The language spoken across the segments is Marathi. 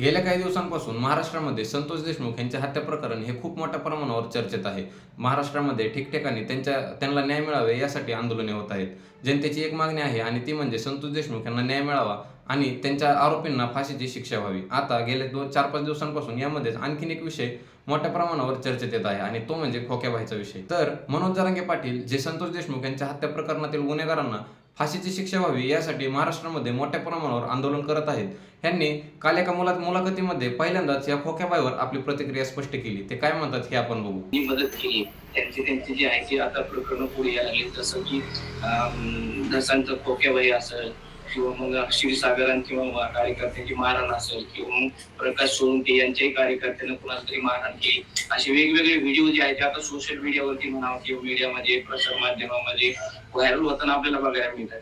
गेल्या काही दिवसांपासून महाराष्ट्रामध्ये संतोष देशमुख यांचे हत्या प्रकरण हे खूप मोठ्या प्रमाणावर चर्चेत आहे. महाराष्ट्रामध्ये ठिकठिकाणी त्यांच्या त्यांना न्याय मिळावे यासाठी आंदोलने होत आहेत. जनतेची एक मागणी आहे आणि ती म्हणजे संतोष देशमुख यांना न्याय मिळावा आणि त्यांच्या आरोपींना फाशीची शिक्षा व्हावी. आता गेल्या दोन चार पाच दिवसांपासून यामध्येच आणखीन एक विषय मोठ्या प्रमाणावर चर्चेत येत आहे आणि तो म्हणजे खोक्याबाईचा विषय. तर मनोज जरांगे पाटील जे संतोष देशमुख यांच्या हत्या प्रकरणातील गुन्हेगारांना फाशीची शिक्षा व्हावी यासाठी महाराष्ट्रामध्ये मोठ्या प्रमाणावर आंदोलन करत आहेत. यांनी काल एका मुलात मुलाखतीमध्ये पहिल्यांदाच या खोक्याबाईवर आपली प्रतिक्रिया स्पष्ट केली. ते काय म्हणतात हे आपण बघू. मी मदत केली. त्यांची त्यांची जी आहे ती आता प्रकरण पुढे यायला लागली. जसं की अं, खोक्याबाई असेल किंवा मग क्षीरसागरां किंवा कार्यकर्त्यांची मारहाण असेल किंवा मग प्रकाश सोळंके यांच्याही कार्यकर्त्यांना कुणाला तरी मारहाण केली. असे वेगवेगळे व्हिडिओ जे आहेत ते आता सोशल मीडियावरती म्हणावं किंवा मीडियामध्ये प्रसार माध्यमामध्ये व्हायरल होताना आपल्याला बघायला मिळतात.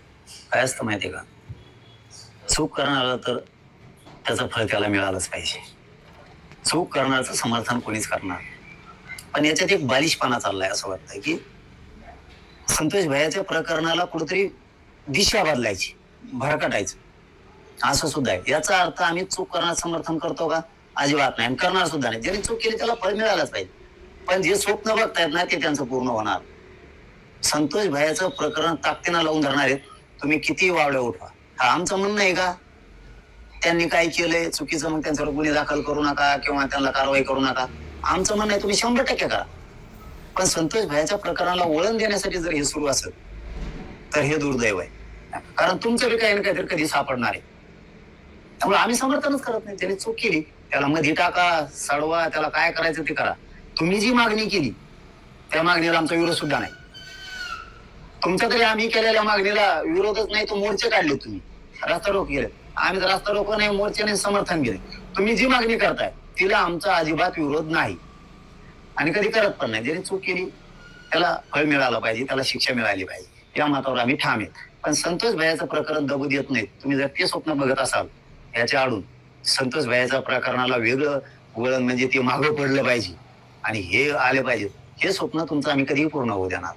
काय असतं माहितीये का? चूक करणारा तर त्याचं फळ त्याला मिळालंच पाहिजे. चूक करण्याचं समर्थन कोणीच करणार पण याच्यात एक बालिशपणा चाललाय असं वाटतंय की संतोष भयाच्या प्रकरणाला कुठेतरी दिशा बदलायची. भरकटायचं असं सुद्धा आहे. याचा अर्थ आम्ही चूक करण्यास समर्थन करतो का? अजिबात नाही. आणि करणार सुद्धा नाही. ज्यांनी चूक केली त्याला फळ मिळालंच पाहिजे. पण जे स्वप्न बघतायत ना ते त्यांचं पूर्ण होणार. संतोष भायाचं प्रकरण ताकदीनं लावून धरणार आहेत. तुम्ही किती वावडे उठवा. हा आमचं म्हणणं आहे का? त्यांनी काय केलंय? चुकीचं मग त्यांच्यावर गुन्हे दाखल करू नका किंवा त्यांना कारवाई करू नका. आमचं म्हणणं आहे तुम्ही शंभर टक्के करा. पण संतोष भायाच्या प्रकरणाला वळण देण्यासाठी जर हे सुरू असेल तर हे दुर्दैव आहे. कारण तुमचं बी काही ना काहीतरी कधी सापडणार आहे. त्यामुळे आम्ही समर्थनच करत नाही. त्याने चूक केली. त्याला मध्ये टाका सडवा त्याला काय करायचं ते करा. तुम्ही जी मागणी केली त्या मागणीला आमचा विरोध सुद्धा नाही. तुमच्या तरी आम्ही केलेल्या मागणीला विरोधच नाही तो मोर्चे काढले तुम्ही. रस्ता रोक गेले. आम्ही तर रस्ता रोको नाही मोर्चाने समर्थन केले. तुम्ही जी मागणी करताय तिला आमचा अजिबात विरोध नाही. आणि कधी करत पण नाही. ज्याने चूक केली त्याला फळ मिळालं पाहिजे त्याला शिक्षा मिळाली पाहिजे. या मतावर आम्ही ठाम आहेत. पण संतोष भयाचं प्रकरण दबू देत नाहीत तुम्ही जर ते स्वप्न बघत असाल याच्या आडून संतोष भयाच्या प्रकरणाला वेगळं वळण म्हणजे ते मागं पडलं पाहिजे. आणि हे आले पाहिजे. हे स्वप्न तुमचं आम्ही कधीही पूर्ण होऊ देणार.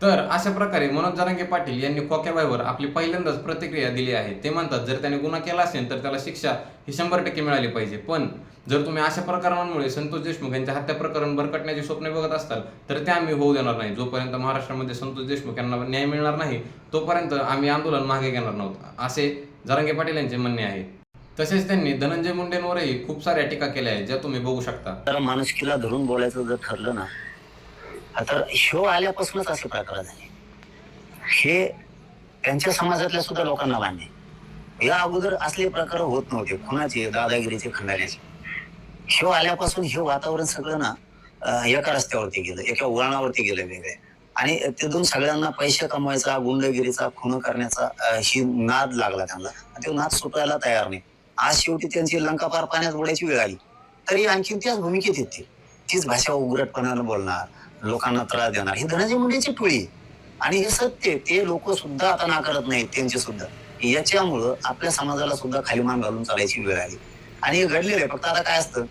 तर अशा प्रकारे मनोज जरांगे पाटील यांनी खोक्याबाईवर आपली पहिल्यांदाच प्रतिक्रिया दिली आहे. ते म्हणतात जर त्याने गुन्हा केला असेल तर त्याला शिक्षा ही शंभर टक्के मिळाली पाहिजे. पण जर तुम्ही अशा प्रकरणांमुळे संतोष देशमुख यांच्या हत्या प्रकरण भरकटण्याची स्वप्न बघत असताल तर ते आम्ही होऊ देणार नाही. जोपर्यंत महाराष्ट्रामध्ये संतोष देशमुख यांना न्याय मिळणार नाही तोपर्यंत आम्ही आंदोलन मागे घेणार नव्हतं. असे जरांगे पाटील यांचे म्हणणे आहे. तसेच त्यांनी धनंजय मुंडेंवरही खूप साऱ्या टीका केल्या आहेत ज्या तुम्ही बघू शकता. तर माणुसकीला धरून बोलायचं जर ठरलं ना तर शो आल्यापासूनच असे प्रकार झाले हे त्यांच्या समाजातल्या सुद्धा लोकांना मान्य या अगोदर असले प्रकार होत नव्हते. खुनाचे दादागिरीचे खंडाण्याचे शो आल्यापासून हे वातावरण सगळं ना एका रस्त्यावरती गेलं. एका वळणावरती गेलं वेगळे. आणि तिथून सगळ्यांना पैसे कमवायचा गुंडगिरीचा खून करण्याचा ही नाद लागला त्यांना. आणि तो नाद सुटायला तयार नाही. आज शेवटी त्यांची लंका पार पाण्यात बोलायची वेळ आली. तरी आणखी त्याच भूमिकेत येते तीच भाषा उघडपणानं बोलणार. लोकांना त्रास देणार. ही धनंजय मुंडेची टोळी आहे. आणि हे सत्य ते लोक सुद्धा आता नाकारत नाहीत त्यांचे सुद्धा. याच्यामुळं आपल्या समाजाला सुद्धा खाली मान घालून चालायची वेळ आली. आणि हे घडलेलं आहे. फक्त आता काय असतं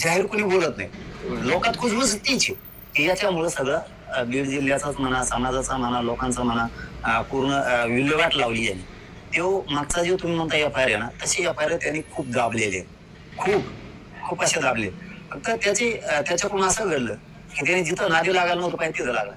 जाहीर कोणी बोलत नाही. लोकात खुशबूस तीच आहे. याच्यामुळं सगळं बीड जिल्ह्याचाच म्हणा समाजाचा म्हणा लोकांचा म्हणा पूर्ण विल्हेवाट लावली आहे. तो मागचा जो तुम्ही म्हणता एफ आय आर आहे ना तशी एफ आय आर त्यांनी खूप दाबलेले खूप खूप असे दाबले. फक्त त्याची त्याच्याकडून असं घडलं की त्याने जिथं नादी लागायला नव्हतं पाहिजे तिथं लागलं